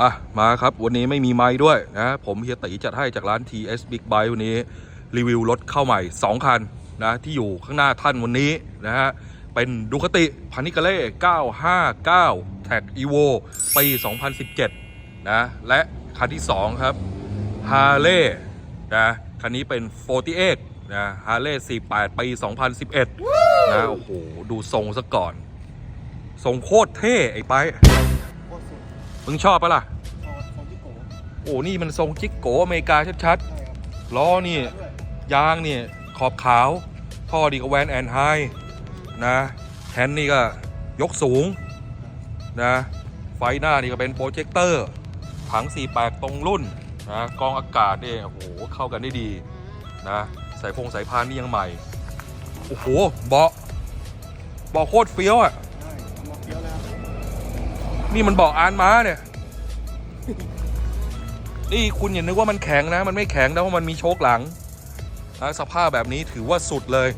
อะมาครับวันนี้ไม่มีไม้ด้วยนะผมเฮียตีจัดให้จากร้าน TS Big Bike วันนี้รีวิวรถเข้าใหม่ 2 คันนะที่อยู่ข้างหน้าท่านวันนี้นะฮะเป็นดูคติพานิกาเล่ 959 Tag Evo ปี 2017 นะ และคันที่ 2 ครับ h a r l e y นะคันนี้เป็น 48นะ h a r l e y 48 ปี 2011 นะ โอ้โห ดูทรงซะก่อน ทรงโคตรเท่ไอ้ไป มึงชอบปะล่ะพอคนที่โกโอ้นี่มันทรงจิกโกอเมริกาชัดใช่ครับๆล้อนี่ ด้วยยางนี่ขอบขาวท่อดีกับแวนแอนไฮนะแฮนด์นี่ก็ยกสูงนะไฟหน้านี่ก็เป็นโปรเจคเตอร์ถัง4แปกตรงรุ่นนะกรองอากาศเนี่ยโอ้โหเข้ากันได้ดีนะสายพงสายพานนี่ยังใหม่ โอ้โหเบาะเบาะโคตรเฟี้ยวอะ นี่มันเบาะอานม้าเนี่ย นี่คุณอย่านึกว่ามันแข็งนะ มันไม่แข็งนะเพราะมันมีโชคหลังนะสภาพแบบนี้ถือว่าสุดเลย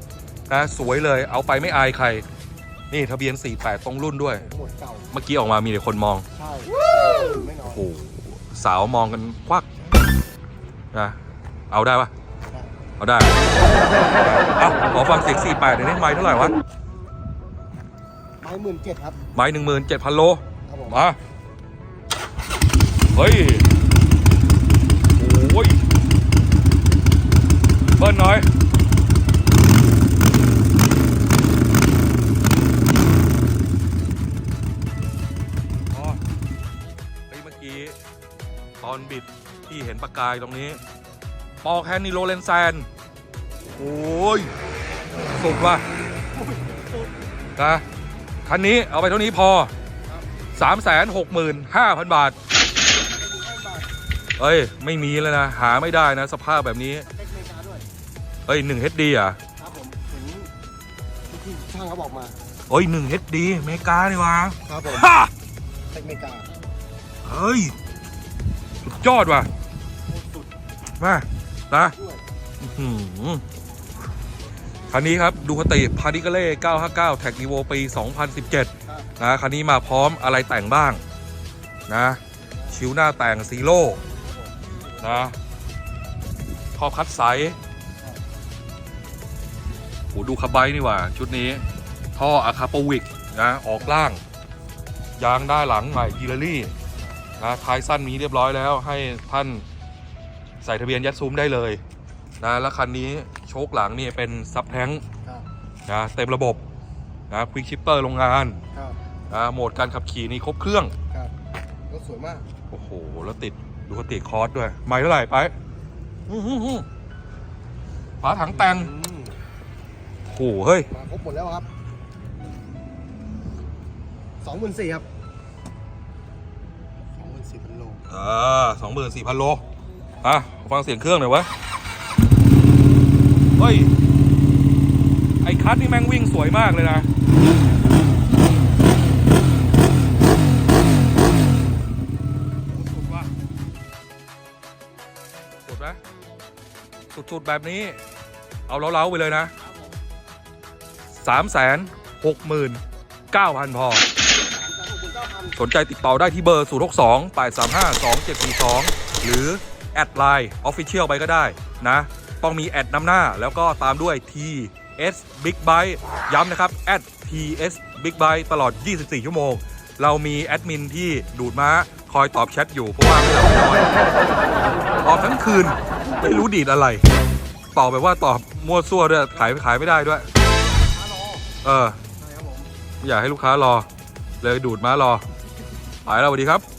นะสวยเลย เอาไปไม่อายใคร นี่ทะเบียน 48 ตรงรุ่นด้วย หมดเก่า เมื่อกี้ออกมามีแต่คนมอง ใช่ไม่น้อยโอ้โหสาวมองกันควักนะเอาได้ปะเอาได้เอาขอฟังเสียง48เดี๋ยวนี้ไม้เท่าไหร่วะ ไม้หมื่นเจ็ดครับ ไม้หนึ่งหมื่นเจ็ดพันโลครับ ผมมา เฮ้ย โอ้ย เบิ้ลหน่อย อ๋อเฮ้ยเมื่อกี้ ตอนบิดที่เห็นประกายตรงนี้ ปอกแฮนนี่โรเลนแซน โอ้ย สุดว่ะนะคันนี้เอาไปเท่านี้พอ 365,000บาท เอ้ย ไม่มีแล้วนะ หาไม่ได้นะ สภาพแบบนี้ เล็กเมกาด้วย เอ้ย1 HD อะครับผมถึงที่ช่างเขาบอกมา เอ้ย1 HD เมกานี่วะครับผมฮ่าเล็กเมกาเฮ้ยสุดยอดว่ะโคตรสุดมานะด้วย อื้อหือ คันนี้ครับดูคติพาริกาเล่959 แท็กนิโวปี 2017ครับนะคันนี้มาพร้อมอะไรแต่งบ้าง นะชิวหน้าแต่งซีโร่นะท่อพัดใสโหดูคาไบนี่หว่า ชุดนี้ ท่ออะคาปวิกนะออกล่าง ยางด้านหลังใหม่กิลลี่นะท้ายสั้นมีเรียบร้อยแล้วให้ท่านใส่ทะเบียนยัดซุ้มได้เลย นะ แล้วคันนี้โชคหลังนี่เป็นซับแท้งครับนะเต็มระบบนะควิกชิปเปอร์โรงงานครับนะโหมดการขับขี่นี่ครบเครื่อง ครับรถสวยมากโอ้โห แล้วติดดูเขาติดคอร์สด้วย ไม่เท่าไหร่ไปอื้อหือหือฝาถังแต่งอืมโอ้โหเฮ้ย มาครบหมดแล้วครับสองหมื่นสี่ครับสองหมื่นสี่พันโลอ่าสองหมื่นสี่พันโลอะ ฟังเสียงเครื่องหน่อยวะเฮ้ย ไอ้คัทนี่แม่งวิ่งสวยมากเลยนะ สุดว่ะสุดไหมสุดๆแบบนี้ เอาเล้าๆไปเลยนะสามแสนหกหมื่นเก้าพันพอ สนใจติดต่อได้ที่เบอร์ 0 6 2 8 3 5 2 7 4 2 หรือ แอดไลน์ Official ไปก็ได้นะ ต้องมีแอดนำหน้า แล้วก็ตามด้วย TS Big Bite ย้ำนะครับแอด TS Big Bite ตลอด 24 ชั่วโมง เรามีแอดมินที่ดูดม้าคอยตอบแชทอยู่ เพราะว่าไม่หลับไม่นอนตอบทั้งคืน ไม่รู้ดีดอะไร ตอบแบบว่าตอบมั่วซั่วด้วยขายขายไม่ได้ด้วย เออ อยากให้ลูกค้ารอ เลยดูดม้ารอไปแล้วสวัสดีครับ